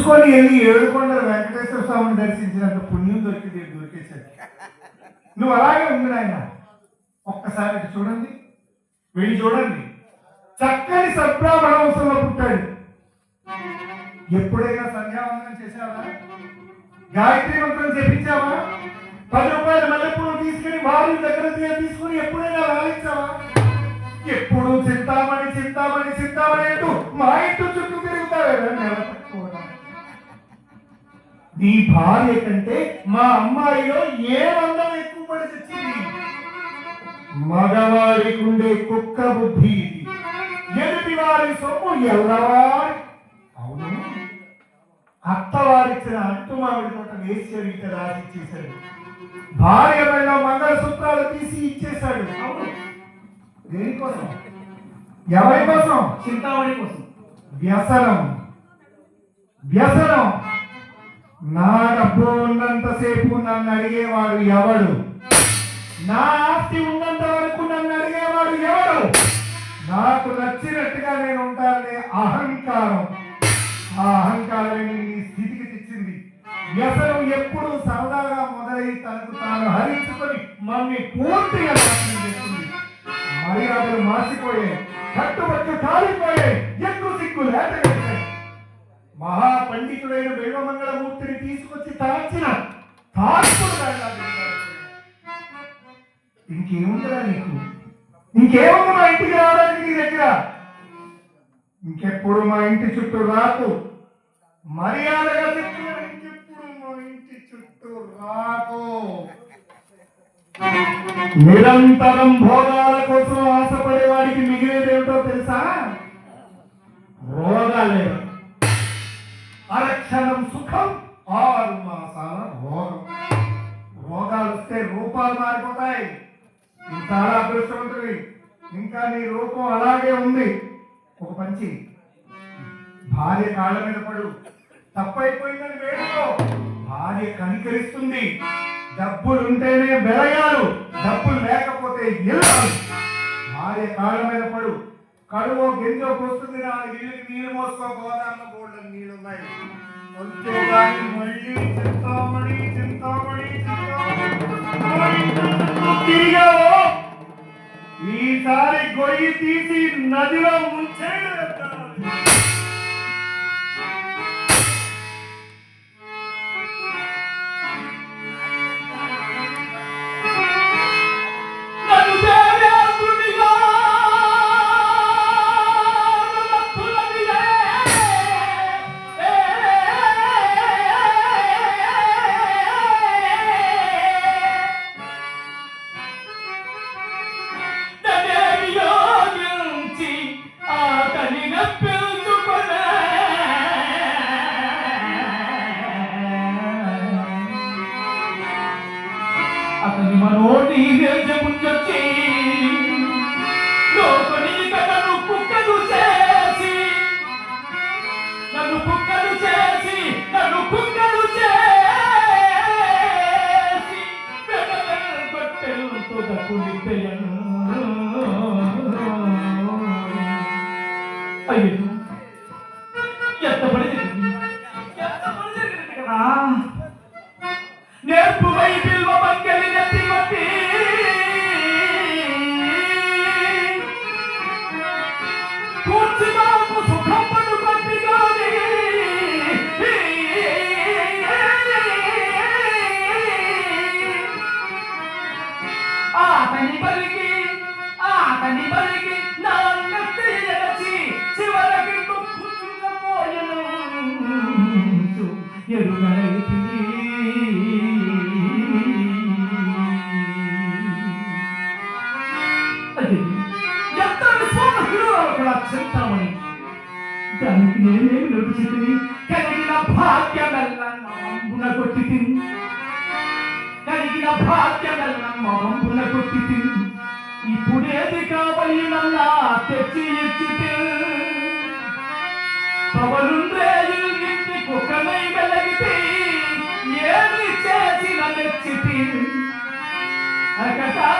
తీసుకొని వెళ్ళి ఏడుకొండ వెంకటేశ్వర స్వామిని దర్శించినంత పుణ్యం దొరికింది దొరికేశాడు. నువ్వు అలాగే ఉంది ఆయన ఒక్కసారి చూడండి. వెళ్ళి చూడండి. చక్కని సద్బ్రాహ్మణ పుట్టాడు. ఎప్పుడైనా సంధ్యావందనం చేశావా? గాయత్రి మంత్రం చేపించావా పది రూపాయల మల్లెపూలు తీసుకుని వారి దగ్గర తీసుకుని ఎప్పుడైనా లాలించావా ఎప్పుడు చింతామణి చింతామణి చింతామణి అంటూ మా ఇంటి చుట్టూ తిరుగుతావే నీ భార్య కంటే మా అమ్మాయిలో ఏ అందం ఎక్కువ పడి తెచ్చింది మగవాడికి ఉండే కుక్క బుద్ధి. ఎదుటి వారి సొమ్ము ఎల్లవారి. అవును. అత్తవారిచ్చిన అంటు మామిడి తోట వేసి ఇట రాసి ఇచ్చేశాడు. భార్య మెళ్ళ మంగళసూత్రాలు తీసి ఇచ్చేశాడు. అవును. దేనికోసం ఎవరి కోసం? చింతామణి కోసం. వ్యసనం. వ్యసనం. నా డబ్బు ఉన్నంతసేపు నన్ను అడిగేవాడు ఎవడు? నా ఆస్తి ఉన్నంత వరకు నన్ను అడిగేవాడు ఎవడు? నాకు నచ్చినట్టుగా నేను ఉంటాననే అహంకారం. ఆ అహంకారమే నీ స్థితికి తెచ్చింది. వ్యసనం ఎప్పుడు సరదాగా మొదలై తనకు తాను హరించుకొని మమ్మల్ని పూర్తిగా చేస్తుంది మర్యాదలు మార్చిపోయాయి. కట్టుబట్టు కాలిపోయాయి. ఎక్కువ సిగ్గు లేటగట్టాయి మహా పండితుడైన వేణుమంగళమూర్తిని తీసుకొచ్చి తాచిన ఇంకేముందిరా నీకు? ఇంకేముంది మా ఇంటికి రావడానికి నీ దగ్గర? ఇంకెప్పుడు మా ఇంటి చుట్టూ రాకు. మర్యాదగా చెప్తున్నా ఇంకెప్పుడు మా ఇంటి చుట్టూ రాకు. నిరంతరం భోగాల కోసం ఆశపడే వాడికి మిగిలేదేమిటో తెలుసా? రోగాలే భార్య కాళ్ళ మీద పడు. తప్పైపోయిందని వేడుకో. భార్య కనికరిస్తుంది. డబ్బులు ఉంటేనే వెలయాలు డబ్బులు లేకపోతే ఇల్లాలు. భార్య కాళ్ళ మీద పడు. కడువో గింజో పోస్తుంది నా ఇల్లుకి నీళ్ళు మోసుకో. గోదావరిలో బోర్డు నీళ్ళు ఉన్నాయి అంతేగాని మళ్ళీ చింతామణి చింతామణి తిరిగావో? ఈసారి గొయ్యి తీసి నదిలో ముంచేయగలుగుతాను అతని మనోటి వేజముంచొచ్చి లోపలి నన్ను కుక్కలు చేసి నన్ను కుక్కలు చేసి నన్ను కుక్కలు చేసి వెనకలు కొట్టెలతో అయ్యో. ఎరుగనైతి ఎంత విశ్వాసకుడు చెప్తామని దానికి నేనేమి నడుచుకుని కలిగిన భాగ్యమెల్లంబున కొట్టి తిని కలిగిన భాగ్యమెల్లం మొగంబున కొట్టి తిని ఇప్పుడేది కావలినల్లా తెచ్చి ఇచ్చి ఇంటి వెలగితే ఏమి చేసిన మెచ్చితి అకటా అకటా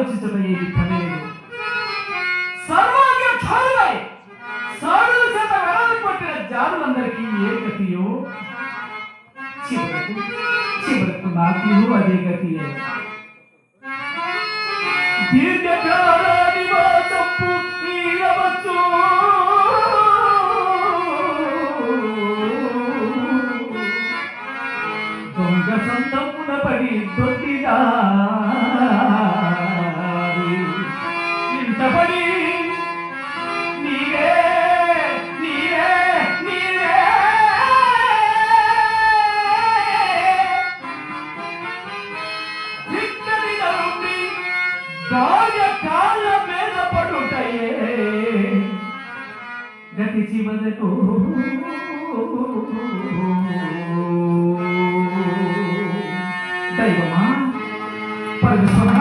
આલોચિત થઈ થઈ సర్వాంగ जान సాధుల की వెడల్పట్టిన कतियो ఏ గతియో చివరకు చివరకు నాకు అదే గతియే దీర్ఘకాలం Thank you.